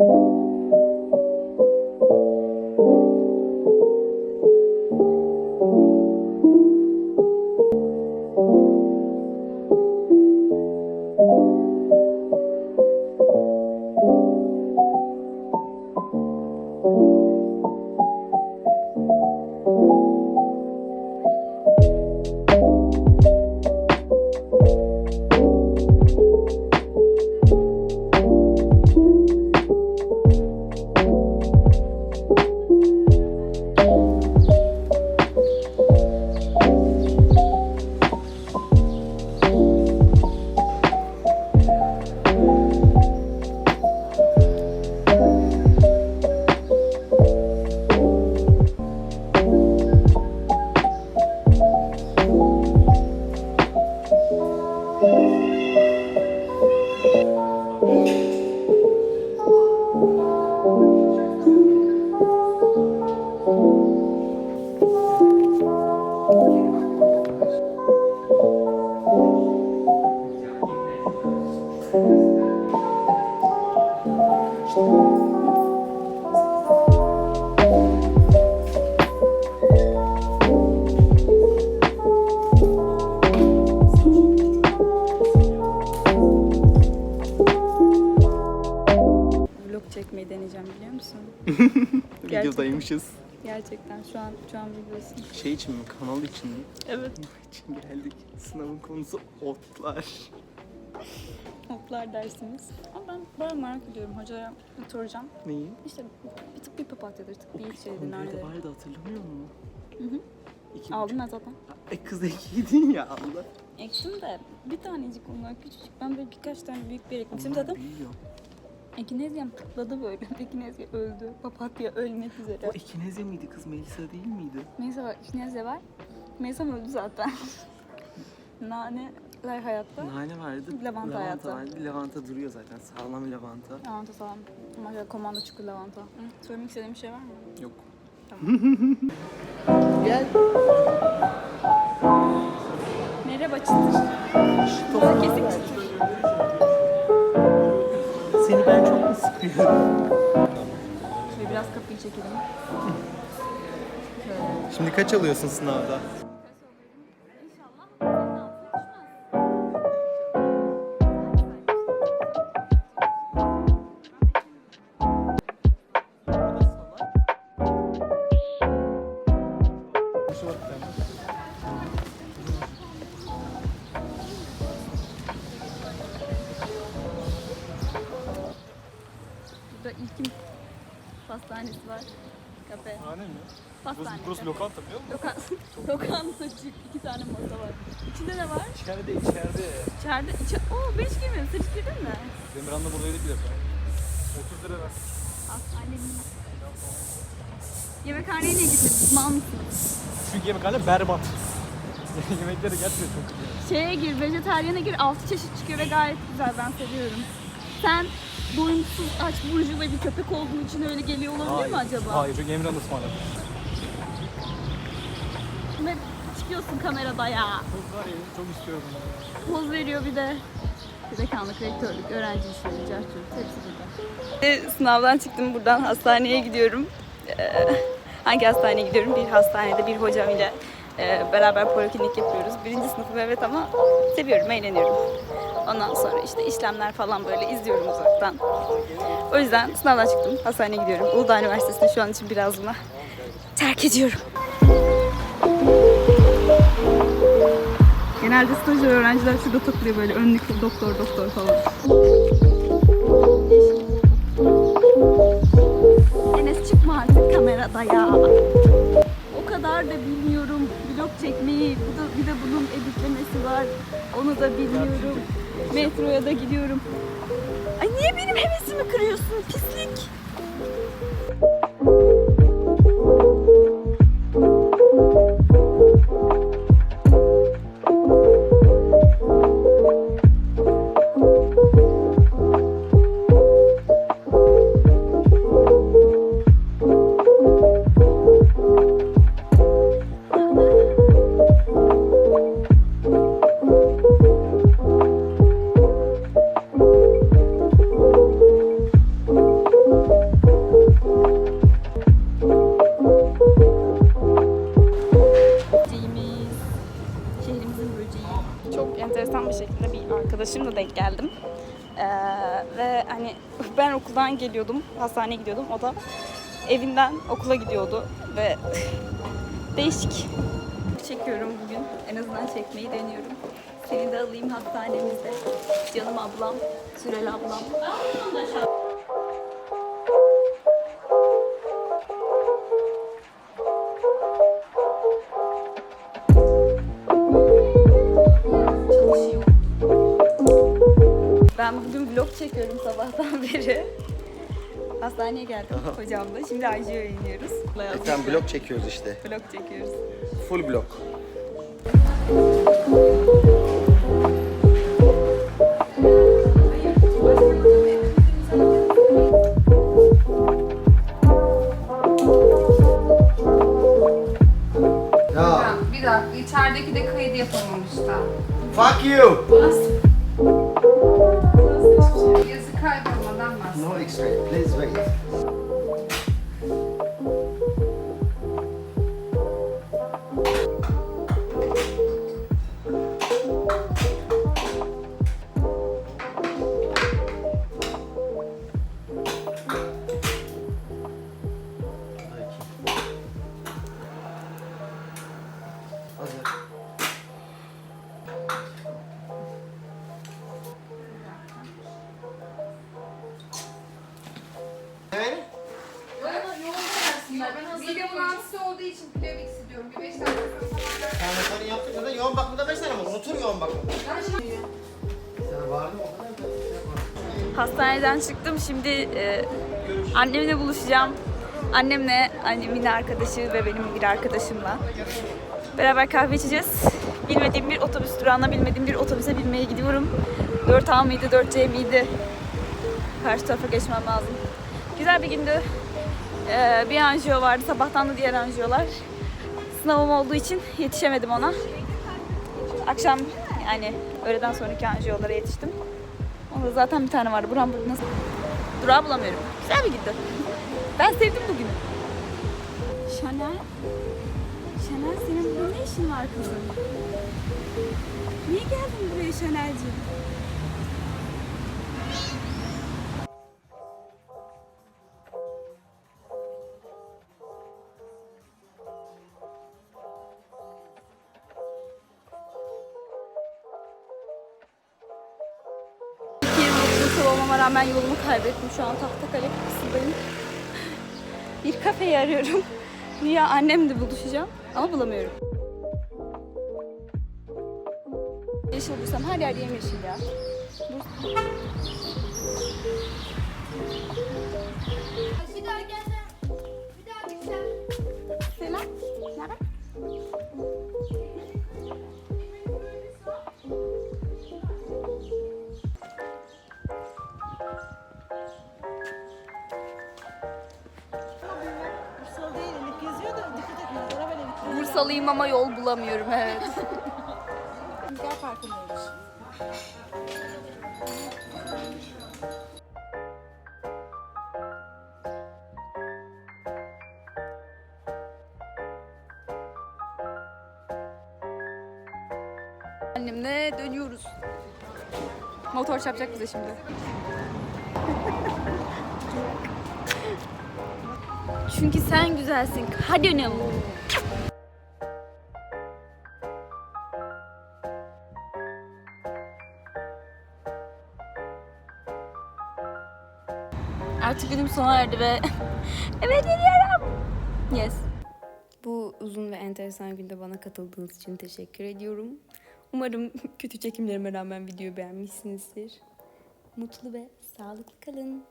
you. Thank Vlog çekmeyi deneyeceğim biliyor musun? Videodaymışız. Gerçekten şu an şu an videosun. Şey için mi? Kanal için mi? Evet. için geldik. Sınavın konusu otlar. Hoplar dersimiz. Ama ben bayağı merak ediyorum. Hocaya soracağım. Neyi? İşte bir tık bir papatyadır, tık bir Kongre'de nerede? vardı hatırlamıyor musun? Hı hı. İki Aldım ben zaten. E kız ekiydin ya Allah. Ektim de bir tanecik onlar küçücük. Ben böyle birkaç tane büyük bir Onlar zaten büyüyor. Ekinezyam tıkladı böyle. Ekinezya öldü. Papatya ölmek üzere. O Ekinezya mıydı kız? Melisa değil miydi? Melisa var, Ekinezya var. Melisa'm öldü zaten. Naneler hayatta. Nane vardı. Lavanta hayatta. vardı. Lavanta duruyor zaten. Sağlam lavanta. Lavanta sağlam. Ama komando çukur lavanta. Hı, söylemek istediğim bir şey var mı? Yok. Gel. Merhaba çıtır. Daha kesik çıtır. Şöyle biraz kapıyı çekelim. Şimdi kaç alıyorsun sınavda? Pastanesi var. Kafe. Hane mi? Pastane. Burası lokanta biliyor musun? Lokanta. Lokantacık. iki tane masa var. İçinde ne var? İçeride içeride. İçeride. içe... Oo ben hiç girmedim. Sen hiç girdin mi? Demirhan'da buradaydık bir defa. 30 lira ver. Hastanenin. Yemekhaneye niye gitmediniz? Mal mısınız? Çünkü yemekhane berbat. Yemekleri gerçekten çok kötü. Şeye gir, vejetaryene gir. Altı çeşit çıkıyor ve gayet güzel. Ben seviyorum. Sen doyumsuz, aç, burcu ve bir köpek olduğun için öyle geliyor olabilir mi acaba? Hayır çünkü Emirhan'da ısmarladı. Ve çıkıyorsun kamerada ya. Çok var ya çok istiyorum. Poz veriyor bir de. Dekanlık, rektörlük, öğrenci işleri, cartçılık hepsi burada. Sınavdan çıktım buradan hastaneye gidiyorum. Ee, hangi hastaneye gidiyorum? Bir hastanede bir hocam ile e, beraber poliklinik yapıyoruz. Birinci sınıfım evet ama seviyorum, eğleniyorum. Ondan sonra işte işlemler falan böyle izliyorum uzaktan. O yüzden sınavdan çıktım, hastaneye gidiyorum. Uludağ Üniversitesi'nde şu an için biraz buna terk ediyorum. Genelde stajyer öğrenciler şurada topluyor böyle önlük doktor doktor falan. Enes çıkma artık kamerada ya. O kadar da bilmiyorum vlog çekmeyi. Bu da, bir de bunun editlemesi var. Onu da bilmiyorum. Metroya da gidiyorum. Ay niye benim hevesimi kırıyorsun pislik? enteresan bir şekilde bir arkadaşımla denk geldim. Ee, ve hani ben okuldan geliyordum, hastaneye gidiyordum. O da evinden okula gidiyordu ve değişik. Çekiyorum bugün. En azından çekmeyi deniyorum. Seni de alayım hastanemize. Canım ablam, Sürel ablam. Çekiyorum sabahtan beri. Hastaneye geldim hocamla. Şimdi Aycı'ya iniyoruz. Sen blok çekiyoruz işte. Vlog çekiyoruz. Full blok. Ya. Bir dakika, içerideki de kaydı yapamamış da. Fuck you. Yazı No X-ray. Please wait. Bulantısı olduğu için pilav X diyorum. Bir beş dakika sonra Sen yaptık da yoğun bakımda 5 sene mi? Unutur yoğun bakımda. Sen bağırdın o kadar da. Hastaneden çıktım. Şimdi e, annemle buluşacağım. Annemle, annemin arkadaşı ve benim bir arkadaşımla. Beraber kahve içeceğiz. Bilmediğim bir otobüs durağına, bilmediğim bir otobüse binmeye gidiyorum. 4A mıydı, 4C miydi? Karşı tarafa geçmem lazım. Güzel bir gündü. Ee, bir anjiyo vardı, sabahtan da diğer anjiyolar. Sınavım olduğu için yetişemedim ona. Akşam yani öğleden sonraki anjiyolara yetiştim. Onda zaten bir tane vardı. Buram nasıl? Durağı bulamıyorum. Güzel bir gündü. Ben sevdim bugünü. Şaner. Şaner senin burada ne işin var kızım? Niye geldin buraya Şaner'ciğim? Oturuş olmama rağmen yolumu kaybettim. Şu an Tahtakale kapısındayım. Bir kafeyi arıyorum. Niye annemle buluşacağım ama bulamıyorum. Yeşil bulsam her yer yemyeşil ya. Bir bir Bursalıyım ama yol bulamıyorum evet. Gel farkındaymış. Annemle dönüyoruz. Motor çarpacak bize şimdi. Çünkü sen güzelsin. Hadi önüm. Artık günüm sona erdi ve evet geliyorum. Yes. Bu uzun ve enteresan günde bana katıldığınız için teşekkür ediyorum. Umarım kötü çekimlerime rağmen videoyu beğenmişsinizdir. Mutlu ve sağlıklı kalın.